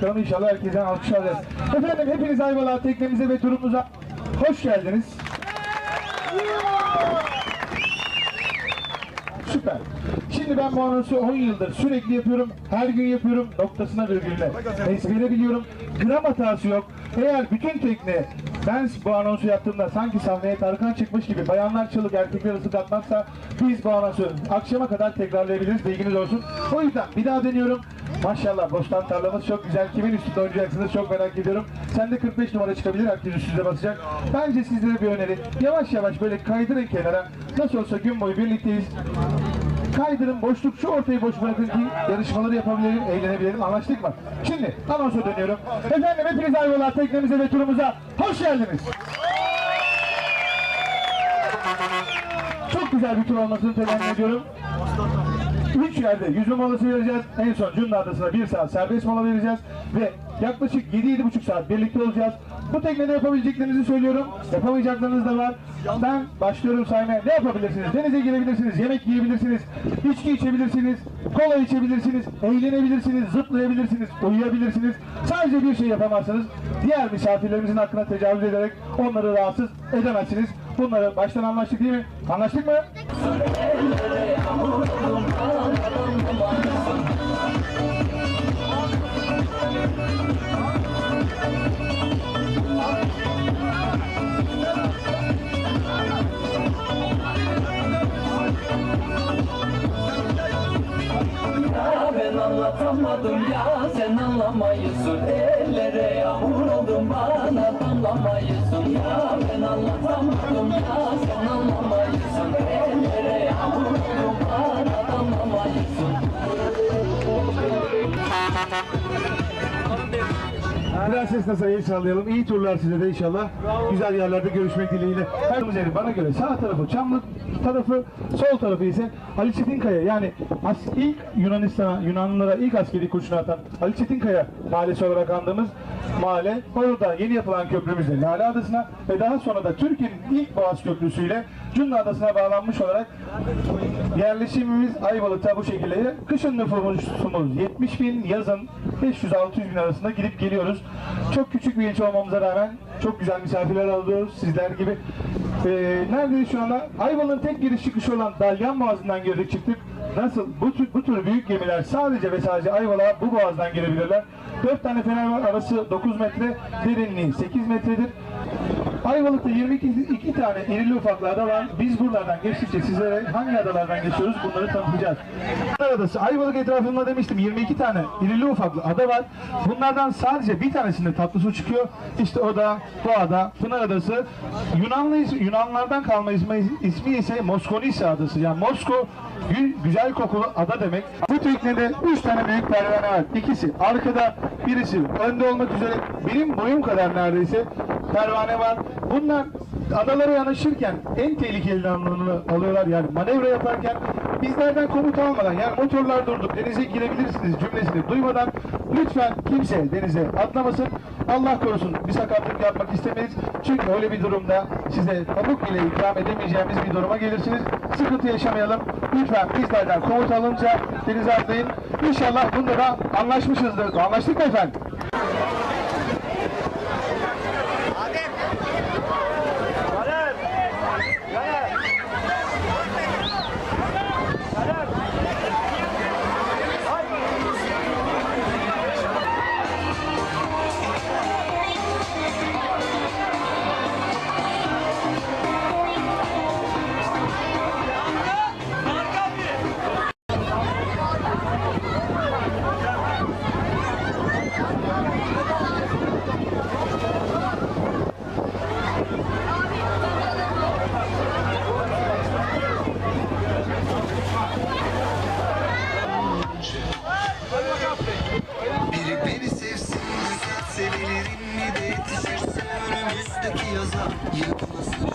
bakalım. İnşallah herkesten alkış alacağız. Efendim hepiniz Ayvalık'a teknemize ve turumuza hoş geldiniz. Süper. Şimdi ben bu anonsu 10 yıldır sürekli yapıyorum. Her gün yapıyorum. Noktasına virgülüne. Ezbere biliyorum. Gram hatası yok. Eğer bütün tekne ben bu anonsu yaptığımda sanki sahneye Tarkan çıkmış gibi bayanlar çığlık erkekler ıslık biz bu anonsu akşama kadar tekrarlayabiliriz. Bilginiz olsun. O yüzden bir daha deniyorum. Maşallah bostan tarlamız çok güzel. Kimin üstünde oynayacaksınız çok merak ediyorum. Sen de 45 numara çıkabilir. Herkes üstünde basacak. Bence sizlere bir öneri. Yavaş yavaş böyle kaydırın kenara. Nasıl olsa gün boyu birlikteyiz. Kaydırın boşluk şu ortayı boş bırakın ki yarışmaları yapabilirim, eğlenebilirim. Anlaştık mı? Şimdi anonsa dönüyorum. Efendim hepiniz Ayvalık'a teknemize ve turumuza hoş geldiniz. Çok güzel bir tur olmasını temenni ediyorum. Üç yerde yüzme molası vereceğiz. En son Cunda Adası'na bir saat serbest mola vereceğiz. Ve yaklaşık 7-7,5 saat birlikte olacağız. Bu teknede yapabileceklerinizi söylüyorum. Yapamayacaklarınız da var. Ben başlıyorum saymaya. Ne yapabilirsiniz? Denize girebilirsiniz, yemek yiyebilirsiniz, içki içebilirsiniz, kola içebilirsiniz, eğlenebilirsiniz, zıplayabilirsiniz, uyuyabilirsiniz. Sadece bir şey yapamazsınız. Diğer misafirlerimizin hakkına tecavüz ederek onları rahatsız edemezsiniz. Bunları baştan anlaştık değil mi? Anlaştık mı? Anlatamadım ya sen anlamayısın. Ellere yağmur oldum bana damlamayısın. Ya ben anlatamadım ya sen anlamayısın Prenses Nasa'yı el sallayalım. İyi turlar size de inşallah. Güzel yerlerde görüşmek dileğiyle. Her üzeri bana göre sağ tarafı Çamlık tarafı, sol tarafı ise Ali Çetinkaya. Yani ilk Yunanistan'a, Yunanlılara ilk askeri kurşunu atan Ali Çetinkaya mahallesi olarak andığımız mahalle. Orada yeni yapılan köprümüzle Lale Adası'na ve daha sonra da Türkiye'nin ilk Boğaz Köprüsü'yle Cunda Adası'na bağlanmış olarak yerleşimimiz Ayvalık'ta bu şekilde. Kışın nüfusumuz 70 bin, yazın 500-600 bin arasında gidip geliyoruz. Çok küçük bir ilçe olmamıza rağmen çok güzel misafirler alıyoruz sizler gibi. Ee, neredeyiz şu anda? Ayvalık'ın tek giriş çıkışı olan Dalyan Boğazı'ndan girdik çıktık. Nasıl? Bu tür, bu tür büyük gemiler sadece ve sadece Ayvalık'a bu boğazdan girebilirler. 4 tane fener var. Arası 9 metre. Derinliği 8 metredir. Ayvalık'ta 22 iki tane irili ufaklı ada var. Biz buralardan geçtikçe sizlere hangi adalardan geçiyoruz bunları tanıtacağız. Pınar Adası, Ayvalık etrafında demiştim 22 tane irili ufaklı ada var. Bunlardan sadece bir tanesinde tatlı su çıkıyor. İşte o da bu ada Pınar Adası. Yunanlı Yunanlardan kalma ismi, ismi ise Moskonisi Adası. Yani Mosko gü- güzel kokulu ada demek. Bu teknede 3 tane büyük pervane var. İkisi arkada, birisi önde olmak üzere benim boyum kadar neredeyse pervane var. Bunlar adalara yanaşırken en tehlikeli anlarını alıyorlar yani manevra yaparken bizlerden komut almadan yani motorlar durduk denize girebilirsiniz cümlesini duymadan lütfen kimse denize atlamasın. Allah korusun bir sakatlık yapmak istemeyiz. Çünkü öyle bir durumda size pamuk bile ikram edemeyeceğimiz bir duruma gelirsiniz. Sıkıntı yaşamayalım. Lütfen bizlerden komut alınca denize atlayın. İnşallah bunda da anlaşmışızdır. Anlaştık mı efendim? Mi de yetişirsin